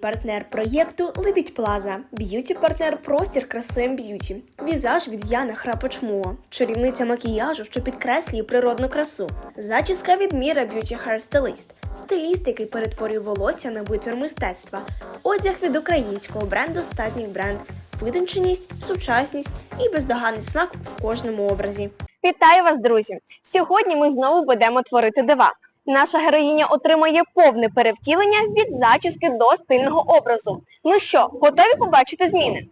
Партнер проєкту Лебідь Плаза, б'юті-партнер Простір краси Б'юті, візаж від Яна Храпочмуа, чарівниця макіяжу, що підкреслює природну красу, зачіска від Міра Б'юті Hair стиліст, який перетворює волосся на витвір мистецтва, одяг від українського бренду Статнік Бренд, витонченість, сучасність і бездоганний смак в кожному образі. Вітаю вас, друзі! Сьогодні ми знову будемо творити дива. Наша героїня отримає повне перевтілення від зачіски до стильного образу. Ну що, готові побачити зміни?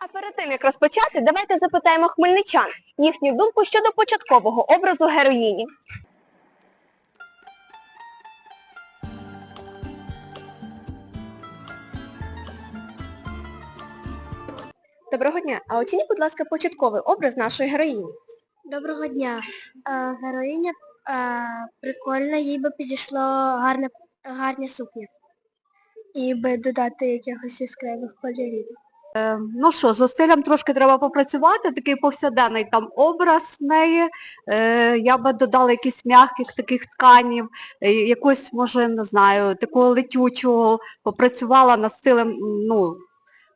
А перед тим як розпочати, давайте запитаємо хмельничан їхню думку щодо початкового образу героїні. Доброго дня! А оцініть, будь ласка, початковий образ нашої героїні. Доброго дня. Героїня е, прикольна, їй би підійшло гарне, гарні сукні. І би додати якихось яскравих кольорів. Ну що, з стилем трошки треба попрацювати, такий повсякденний там образ в неї. Е, я би додала якісь м'яких таких тканів, е, якось, може, не знаю, такого летючого, попрацювала над стилем, ну,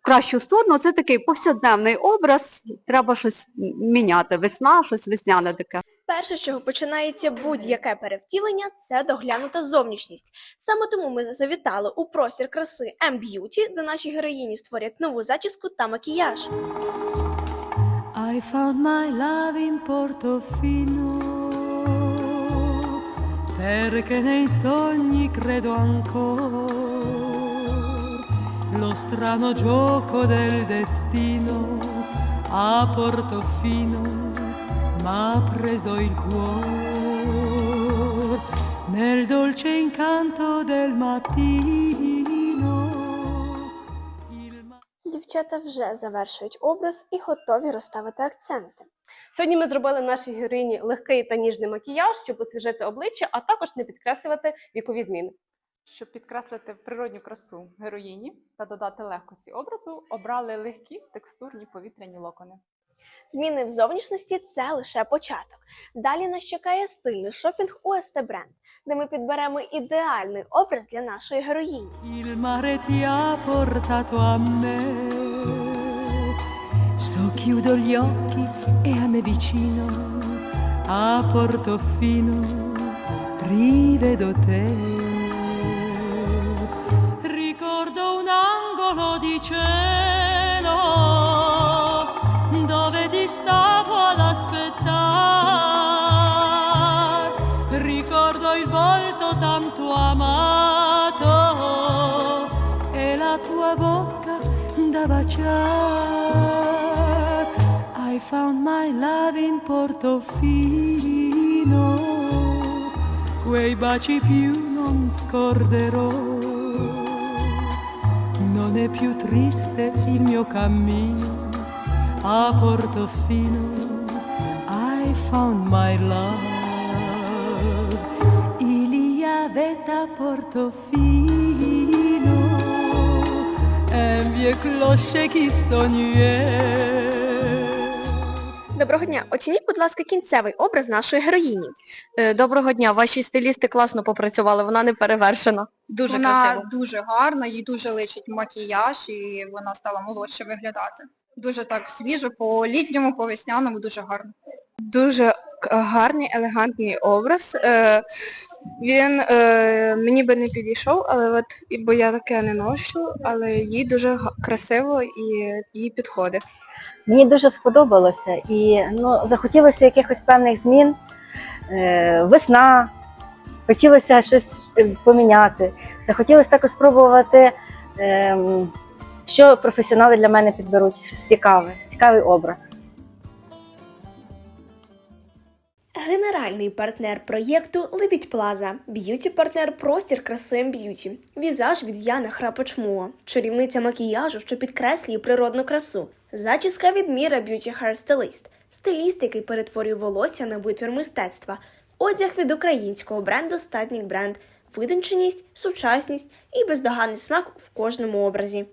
кращу сторону. Це такий повсякденний образ, треба щось міняти. Весна, щось весняне таке. Перше, з чого починається будь-яке перевтілення, це доглянута зовнішність. Саме тому ми завітали у простір краси M-Beauty, де наші героїні створять нову зачіску та макіяж. I found my love in Portofino perché nei sogni credo ancora lo strano gioco del destino a Portofino m'ha preso il cuore nel dolce incanto del mattino il Дівчата вже завершують образ і готові розставити акценти. Сьогодні ми зробили нашій героїні легкий та ніжний макіяж, щоб освіжити обличчя, а також не підкреслювати вікові зміни. Щоб підкреслити природню красу героїні та додати легкості образу, обрали легкі текстурні повітряні локони. Зміни в зовнішності це лише початок. Далі нас чекає стильний шопінг у СТ Бренд, де ми підберемо ідеальний образ для нашої героїні. Rivedo te. Ricordo un angolo di cielo stavo ad aspettare. Ricordo il volto tanto amato e la tua bocca da baciare. I found my love in Portofino, quei baci più non scorderò. Non è più triste il mio cammino a Portofino. I found my love. Il y avait à Portofino un vieux clocher qui sonnait. Доброго дня! Оцініть, будь ласка, кінцевий образ нашої героїні. Е, Доброго дня, ваші стилісти класно попрацювали, вона не перевершена. Дуже вона красиво. дуже гарна, їй дуже личить макіяж і вона стала молодше виглядати. Дуже так свіжо, по літньому, по весняному, дуже гарно. Дуже гарний, елегантний образ. Е, він е, мені би не підійшов, але от, бо я таке не ношу, але їй дуже красиво і їй підходить. Мені дуже сподобалося і ну, захотілося якихось певних змін. Е, весна, хотілося щось поміняти. Захотілося також спробувати, ем, що професіонали для мене підберуть, щось цікаве, цікавий образ. Генеральний партнер проєкту Лебідь Плаза, б'юті-партнер Простір краси Б'юті, візаж від Яна Храпочмуа, чарівниця макіяжу, що підкреслює природну красу, зачіска від Міра Б'юті Hair Stylist, стиліст, який перетворює волосся на витвір мистецтва, одяг від українського бренду Статнік Бренд, витонченість, сучасність і бездоганний смак в кожному образі.